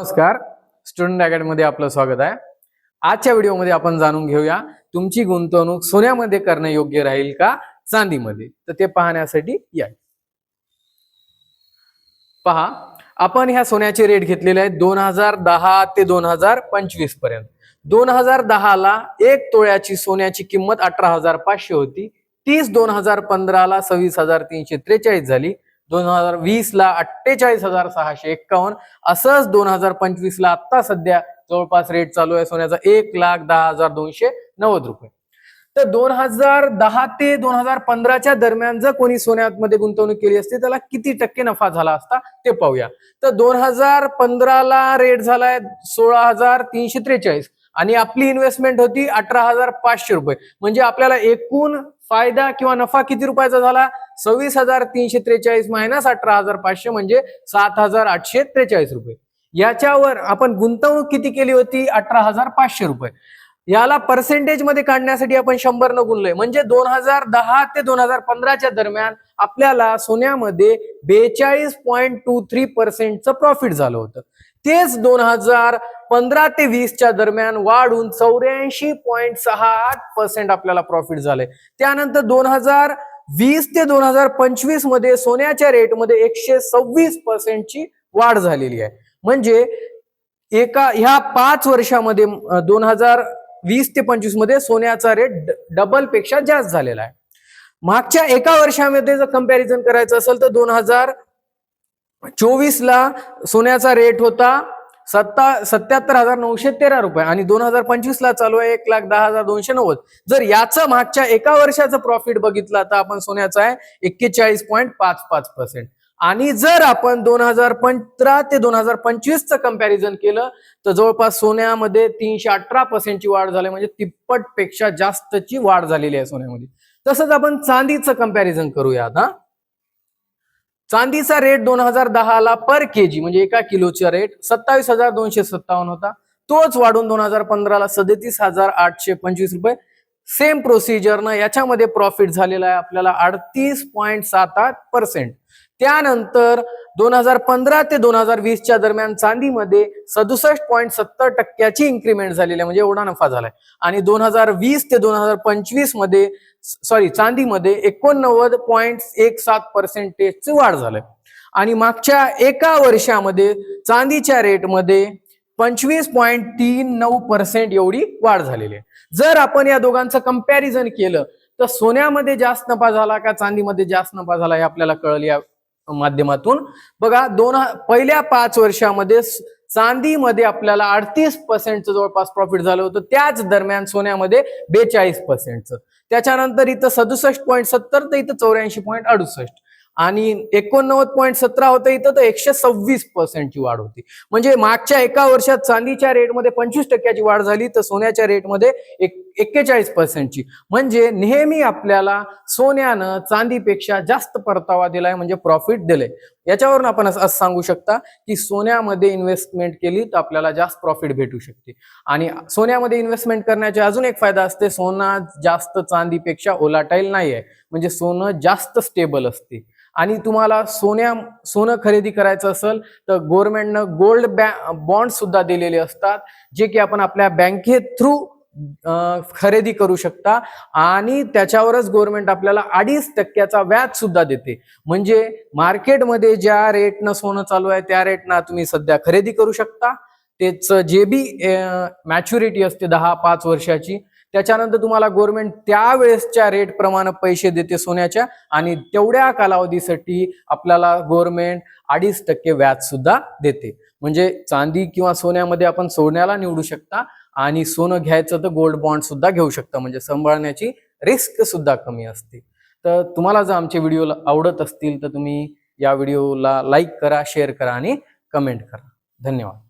नमस्कार. स्टुडंट अकॅडमीमध्ये आपलं स्वागत आहे. आजच्या व्हिडिओमध्ये आपण जाणून घेऊया तुमची गुंतवणूक सोन्यामध्ये करणं योग्य राहील का चांदीमध्ये? तर ते पाहण्यासाठी या. पहा आपण ह्या सोन्याचे रेट घेतलेले आहेत दोन हजार दहा ते दोन हजार पंचवीसपर्यंत. दोन हजार दहाला एक तोळ्याची सोन्याची किंमत अठरा हजार पाचशे होती. तीस दोन हजार पंधराला सव्वीस हजार तीनशे त्रेचाळीस झाली. दोन हजार वीस ला अठ्ठेचाळीस हजार सहाशे एक्कावन्न. असंच दोन हजार पंचवीस ला आता सध्या जवळपास रेट चालू आहे. सोन्याचा एक लाख दहा हजार दोनशे नव्वद रुपये. तर दोन हजार दहा ते दोन हजार पंधराच्या दरम्यान जर कोणी सोन्यामध्ये गुंतवणूक केली असती त्याला किती टक्के नफा झाला असता ते पाहूया. तर दोन हजार पंधराला रेट झालाय सोळा हजार तीनशे त्रेचाळीस. आणि आपली इन्व्हेस्टमेंट होती अठरा हजार पाचशे रुपये. म्हणजे आपल्याला एकूण फायदा किंवा नफा किती रुपयाचा झाला? सव्वीस हजार तीनशे त्रेचाळीस मायनस अठरा हजार पाचशे म्हणजे सात हजार आठशे त्रेचाळीस रुपये. याच्यावर आपण गुंतवणूक किती केली होती? अठरा हजार पाचशे रुपये. याला पर्सेंटेजमध्ये काढण्यासाठी आपण शंभर न गुणलोय. म्हणजे दोन हजार दहा ते दोन हजार पंधराच्या दरम्यान आपल्याला सोन्यामध्ये बेचाळीस पॉईंट टू थ्री पर्सेंटचं प्रॉफिट झालं होतं. तेच दोन हजार पंधरा ते वीसच्या दरम्यान वाढून चौऱ्याऐंशी पॉईंट सहा आठ पर्सेंट आपल्याला प्रॉफिट झालंय. त्यानंतर दोन हजार वीस ते दोन हजार पंचवीसमध्ये सोन्याच्या रेटमध्ये एकशे सव्वीस पर्सेंटची वाढ झालेली आहे. म्हणजे एका ह्या पाच वर्षामध्ये दोन हजार वीस ते पंचवीसमध्ये सोन्याचा रेट डबलपेक्षा जास्त झालेला आहे. मागच्या एका वर्षामध्ये जर कंपॅरिझन करायचं असेल तर दोन हजार चोवीस ला सोन्याचा रेट होता सत्ता सत्याहत्तर हजार नऊशे तेरा रुपये आणि दोन हजार पंचवीस ला चालू आहे एक लाख दहा हजार दोनशे नव्वद. जर याचं मागच्या एका वर्षाचं प्रॉफिट बघितलं तर आपण सोन्याचं आहे एक्केचाळीस पॉईंट पाच पाच पर्सेंट आणि जर आपण दोन हजार पंधरा ते दोन हजार पंचवीसचं कंपॅरिझन केलं तर जवळपास सोन्यामध्ये तीनशे अठरा पर्सेंटची वाढ झाली म्हणजे तिप्पटपेक्षा जास्तची वाढ झालेली आहे सोन्यामध्ये. तसंच आपण चांदीचं कंपॅरिझन करूया आता चांदीचा रेट दोन हजार दहाला पर केजी म्हणजे एका किलोचा रेट सत्तावीस हजार दोनशे सत्तावन्न होता. तोच वाढून दोन हजार पंधराला सदतीस हजार आठशे पंचवीस रुपये. सेम प्रोसिजरनं याच्यामध्ये प्रॉफिट झालेला आहे आपल्याला अडतीस पॉईंट सात आठ पर्सेंट त्यानंतर दोन हजार पंधरा ते दोन हजार वीसच्या दरम्यान चांदीमध्ये सदुसष्ट पॉईंट सत्तर टक्क्याची इन्क्रीमेंट झालेली आहे म्हणजे एवढा नफा झालाय. आणि दोन हजार वीस ते दोन हजार पंचवीसमध्ये सॉरी चांदीमध्ये एकोणनव्वद पॉईंट एक सात पर्सेंटेजची वाढ झालंय. आणि मागच्या एका वर्षामध्ये चांदीच्या रेटमध्ये पंचवीस पॉईंट तीन नऊ पर्सेंट एवढी वाढ झालेली आहे. जर आपण या दोघांचं कंपॅरिझन केलं तर सोन्यामध्ये जास्त नफा झाला का चांदीमध्ये जास्त नफा झाला हे आपल्याला कळलं या माध्यमातून. बघा दोन पहिल्या पाच वर्षामध्ये चांदीमध्ये आपल्याला अडतीस पर्सेंटचं जवळपास प्रॉफिट झालं होतं. त्याच दरम्यान सोन्यामध्ये बेचाळीस पर्सेंटचं त्याच्यानंतर इथं सदुसष्ट पॉईंट सत्तर तर इथं चौऱ्याऐंशी पॉईंट अडुसष्ट. आणि एकोणनव्वद पॉईंट सतरा होतं इथं तर एकशे सव्वीस पर्सेंटची वाढ होती. म्हणजे मागच्या एका वर्षात चांदीच्या रेटमध्ये पंचवीस टक्क्याची वाढ झाली तर सोन्याच्या रेटमध्ये एक एक्केचाळीस पर्सेंटची म्हणजे नेहमी आपल्याला सोन्यानं चांदीपेक्षा जास्त परतावा दिलाय म्हणजे प्रॉफिट दिले याच्यावरून आपण असं सांगू शकता की सोन्यामध्ये इन्व्हेस्टमेंट केली तर आपल्याला जास्त प्रॉफिट भेटू शकते. आणि सोन्यामध्ये इन्व्हेस्टमेंट करण्याचे अजून एक फायदा असते सोना जास्त चांदीपेक्षा ओलाटाईल नाही आहे म्हणजे सोनं जास्त स्टेबल असते. आणि तुम्हाला सोन्या सोनं खरेदी करायचं असेल तर गव्हर्नमेंटनं गोल्ड बॉन्ड सुद्धा दिलेले असतात जे की आपण आपल्या बँके थ्रू खरेदी करू शकता आणि त्याच्यावरच गव्हर्नमेंट आपल्याला अडीच टक्क्याचा व्याज सुद्धा देते. म्हणजे मार्केटमध्ये ज्या रेटनं सोनं चालू आहे त्या रेटनं तुम्ही सध्या खरेदी करू शकता. तेच जे बी मॅच्युरिटी असते दहा पाच वर्षाची त्याच्यानंतर तुम्हाला गव्हर्नमेंट त्यावेळेसच्या रेट प्रमाणे पैसे देते सोन्याच्या आणि तेवढ्या कालावधीसाठी आपल्याला गव्हर्नमेंट अडीच टक्के व्याज सुद्धा देते. म्हणजे चांदी किंवा सोन्यामध्ये आपण सोन्याला निवडू शकता. आणि सोनं घ्यायचं तर गोल्ड बॉन्ड सुद्धा घेऊ शकता म्हणजे सांभाळण्याची रिस्क सुद्धा कमी असते. तर तुम्हाला जर आमचे व्हिडिओ आवडत असतील तर तुम्ही या व्हिडिओला लाईक करा शेअर करा आणि कमेंट करा. धन्यवाद.